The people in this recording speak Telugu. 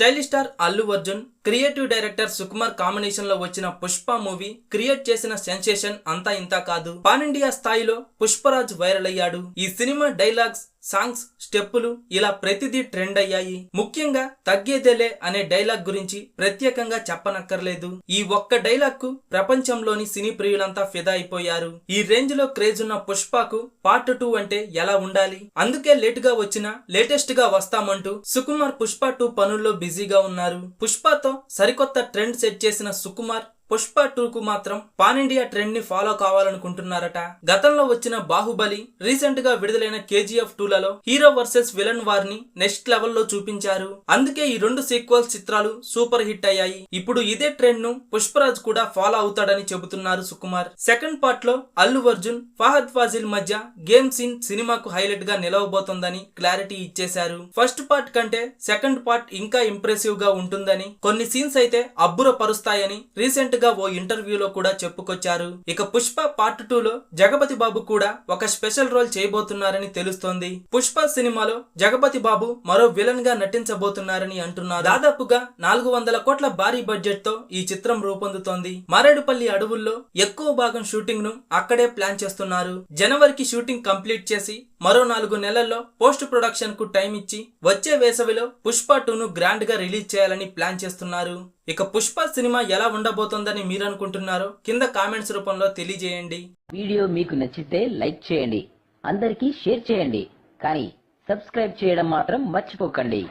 Stylish star Allu Arjun creative director Sukumar కాంబినేషన్లో వచ్చిన పుష్ప మూవీ క్రియేట్ చేసిన సెన్సేషన్ అంతా ఇంతా కాదు. పాన్ ఇండియా స్థాయిలో పుష్పరాజ్ వైరల్ అయ్యాడు. ఈ సినిమా డైలాగ్స్ సాంగ్స్ స్టెప్పులు ఇలా ప్రతిదీ ట్రెండ్ అయ్యాయి. ముఖ్యంగా తగ్గేదేలే అనే డైలాగ్ గురించి ప్రత్యేకంగా చెప్పనక్కర్లేదు. ఈ ఒక్క డైలాగ్కు ప్రపంచంలోని సినీ ప్రియులంతా ఫిదా అయిపోయారు. ఈ రేంజ్లో క్రేజ్ ఉన్న పుష్పకు పార్ట్ టూ అంటే ఎలా ఉండాలి? అందుకే లేట్గా వచ్చిన లేటెస్ట్గా వస్తామంటూ సుకుమార్ పుష్ప టూ పనుల్లో బిజీగా ఉన్నారు. పుష్పతో సరికొత్త ట్రెండ్ సెట్ చేసిన సుకుమార్ పుష్ప టూకు మాత్రం పాన్ ఇండియా ట్రెండ్ని ఫాలో కావాలనుకుంటున్నారట. గతంలో వచ్చిన బాహుబలి రీసెంట్గా విడుదలైన కేజీఎఫ్ టూలలో హీరో వర్సెస్ విలన్ వార్ని నెక్స్ట్ లెవెల్లో చూపించారు. అందుకే ఈ రెండు సీక్వెల్స్ చిత్రాలు సూపర్ హిట్ అయ్యాయి. ఇప్పుడు ఇదే ట్రెండ్ను పుష్పరాజ్ కూడా ఫాలో అవుతాడని చెబుతున్నారు సుకుమార్. సెకండ్ పార్ట్లో అల్లు అర్జున్ ఫహద్ ఫాజిల్ మధ్య గేమ్ సీన్ సినిమాకు హైలైట్గా నిలవబోతోందని క్లారిటీ ఇచ్చేశారు. ఫస్ట్ పార్ట్ కంటే సెకండ్ పార్ట్ ఇంకా ఇంప్రెసివ్గా ఉంటుందని కొన్ని సీన్స్ అయితే అబ్బురపరుస్తాయని రీసెంట్ గా ఓ ఇంటర్వ్యూలో కూడా చెప్పుకొచ్చారు. ఇక పుష్ప పార్ట్ టూ లో జగపతి బాబు కూడా ఒక స్పెషల్ రోల్ చేయబోతున్నారని తెలుస్తోంది. పుష్ప సినిమాలో జగపతి బాబు మరో విలన్గా నటించబోతున్నారని అంటున్నారు. దాదాపుగా నాలుగు వందల కోట్ల భారీ బడ్జెట్తో ఈ చిత్రం రూపొందుతోంది. మారేడుపల్లి అడవుల్లో ఎక్కువ భాగం షూటింగ్ను అక్కడే ప్లాన్ చేస్తున్నారు. జనవరికి షూటింగ్ కంప్లీట్ చేసి మరో నాలుగు నెలల్లో పోస్ట్ ప్రొడక్షన్కు టైం ఇచ్చి వచ్చే వేసవిలో పుష్ప టూను గ్రాండ్గా రిలీజ్ చేయాలని ప్లాన్ చేస్తున్నారు. ఇక పుష్ప సినిమా ఎలా ఉండబోతోందని మీరు అనుకుంటున్నారో కింద కామెంట్స్ రూపంలో తెలియజేయండి. వీడియో మీకు నచ్చితే లైక్ చేయండి. అందరికీ షేర్ చేయండి. కానీ సబ్స్క్రైబ్ చేయడం మాత్రం మర్చిపోకండి.